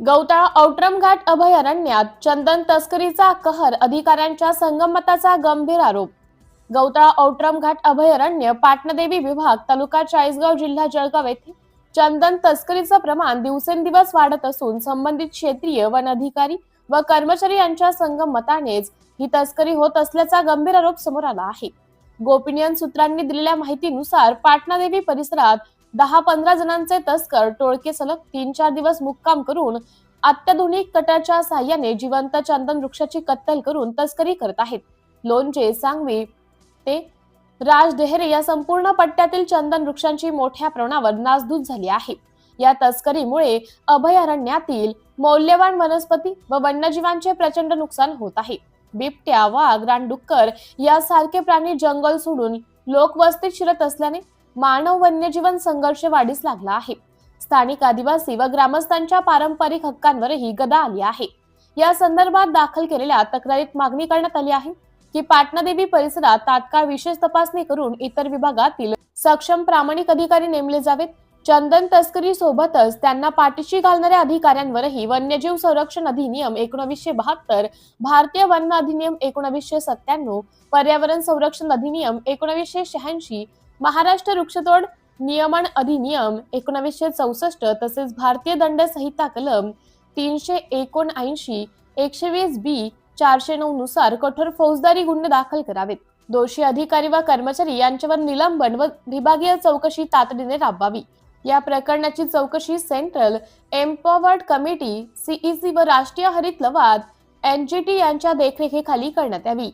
गौताळा औट्रम घाट अभयारण्यात चंदन तस्करीचा कहर अधिकाऱ्यांच्या संगमताचा गंभीर आरोप. गौताळा औट्रम घाट अभयारण्य पाटणदेवी विभाग तालुका चाळीसगाव जिल्हा जळगाव येथे चंदन तस्करीचं प्रमाण दिवसेंदिवस वाढत असून संबंधित क्षेत्रीय वन अधिकारी व कर्मचारी यांच्या संगमतानेच ही तस्करी होत असल्याचा गंभीर आरोप समोर आला आहे. गोपनीय सूत्रांनी दिलेल्या माहितीनुसार पाटणादेवी परिसरात दहा पंधरा जणांचे तस्कर टोळके सलग तीन चार दिवस मुक्काम करून अत्याधुनिक कटाच्या साह्याने जिवंत चंदन वृक्षाची कत्तल करून तस्करी करत आहेत. लोणचे सांगवी ते राज देहरे या संपूर्ण पट्ट्यातील चंदन वृक्षांची मोठ्या प्रमाणावर नासधूस झाली आहे. या तस्करीमुळे अभयारण्यातील मौल्यवान वनस्पती व वन्यजीवांचे प्रचंड नुकसान होत आहे. बिबट्या वाघ रानडुक्कर यासारखे प्राणी जंगल सोडून लोकवस्तीत शिरत असल्याने मानव वन्यजीवन संघर्ष वाढीस लागला आहे. स्थानिक आदिवासी व ग्रामस्थांच्या पारंपरिक हक्कांवरही गदा आली आहे. या संदर्भात दाखल केलेल्या तक्रारीत मागणी करण्यात आली आहे की पाटणादेवी परिसरात तात्काळ विशेष तपासणी करून इतर विभागातील सक्षम प्रामाणिक अधिकारी नेमले जावेत. चंदन तस्करी सोबतच त्यांना पाठीशी घालणाऱ्या अधिकाऱ्यांवरही वन्यजीव संरक्षण अधिनियम एकोणवीसशे बहात्तर भारतीय वन अधिनियम एकोणवीसशे सत्त्याण्णव पर्यावरण संरक्षण अधिनियम एकोणवीसशे शहाऐंशी महाराष्ट्र वृक्षतोड नियमन अधिनियम एकोणवीसशे चौसष्ट तसेच भारतीय दंड संहिता कलम तीनशे एकोणऐंशी एकशे वीस बी चारशे नऊ नुसार कठोर फौजदारी गुन्हे दाखल करावेत. दोषी अधिकारी व कर्मचारी यांच्यावर निलंबन व विभागीय चौकशी तातडीने राबवावी. या प्रकरणाची चौकशी सेंट्रल एम्पॉवर्ड कमिटी सीईसी व राष्ट्रीय हरित लवाद एनजीटी यांच्या देखरेखीखाली करण्यात यावी.